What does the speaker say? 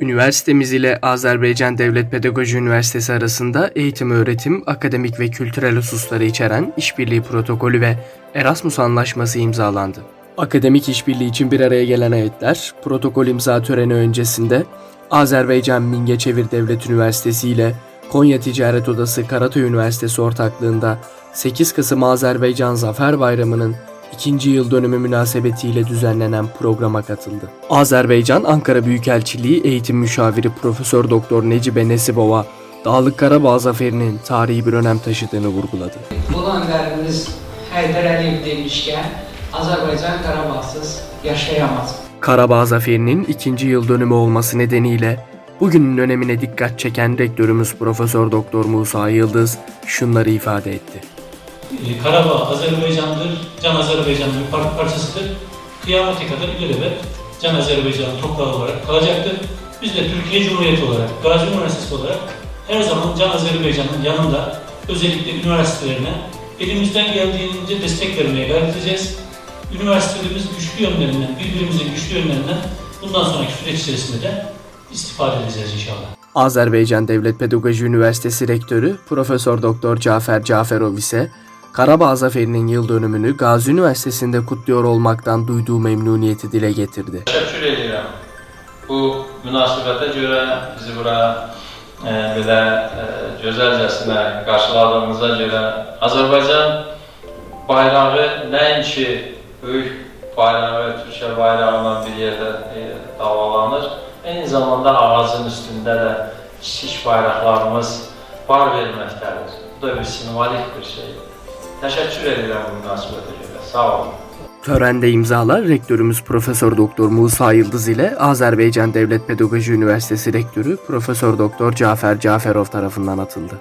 Üniversitemiz ile Azerbaycan Devlet Pedagoji Üniversitesi arasında eğitim öğretim, akademik ve kültürel hususları içeren işbirliği protokolü ve Erasmus Anlaşması imzalandı. Akademik işbirliği için bir araya gelen heyetler, protokol imza töreni öncesinde Azerbaycan Mingeçevir Devlet Üniversitesi ile Konya Ticaret Odası Karatoy Üniversitesi ortaklığında 8 Kasım Azerbaycan Zafer Bayramı'nın ikinci yıl dönümü münasebetiyle düzenlenen programa katıldı. Azerbaycan Ankara Büyükelçiliği Eğitim Müşaviri Profesör Doktor Necibe Nesibova, Dağlık Karabağ Zaferi'nin tarihi bir önem taşıdığını vurguladı. Ulu önderimiz Heydər Əliyev demişkən, Azərbaycan Qarabağsız yaşayamaz. Karabağ Zaferi'nin ikinci yıl dönümü olması nedeniyle bugünün önemine dikkat çeken rektörümüz Profesör Doktor Musa Yıldız şunları ifade etti. Ee, Karabağ Azerbaycan'dır, Can Azerbaycan'ın bir par- parçasıdır. Kıyamete kadar ilelebet Can Azerbaycan'ın toprağı olarak kalacaktır. Biz de Türkiye Cumhuriyeti olarak, Gazi Üniversitesi olarak her zaman Can Azerbaycan'ın yanında özellikle üniversitelerine elimizden geldiğince destek vermeye gayret edeceğiz. Üniversitelerimiz güçlü yönlerinden, birbirimizin güçlü yönlerinden bundan sonraki süreç içerisinde de istifade edeceğiz inşallah. Azerbaycan Devlet Pedagoji Üniversitesi Rektörü Profesör Doktor Cafer Caferov ise Karabağ Zaferi'nin yıl dönümünü Gazi Üniversitesi'nde kutluyor olmaktan duyduğu memnuniyeti dile getirdi. Təşəkkür edirəm. Bu münasibətə görə bizi bura e, belə e, gözəlcəsinə qarşıladığınıza görə Azərbaycan bayrağı nəinki böyük bayrağı Türkiyə bayrağıyla bir yerdə e, davalanır, eyni zamanda ağacın üstündə də kiçik bayraqlarımız var verməkdədir. Bu da bir simvolik bir şeydir. Təşəkkür edirəm bu. Sağ olun. Törende imzalar rektörümüz Profesör Doktor Musa Yıldız ile Azerbaycan Devlet Pedagoji Üniversitesi Rektörü Profesör Doktor Cafer Caferov tarafından atıldı.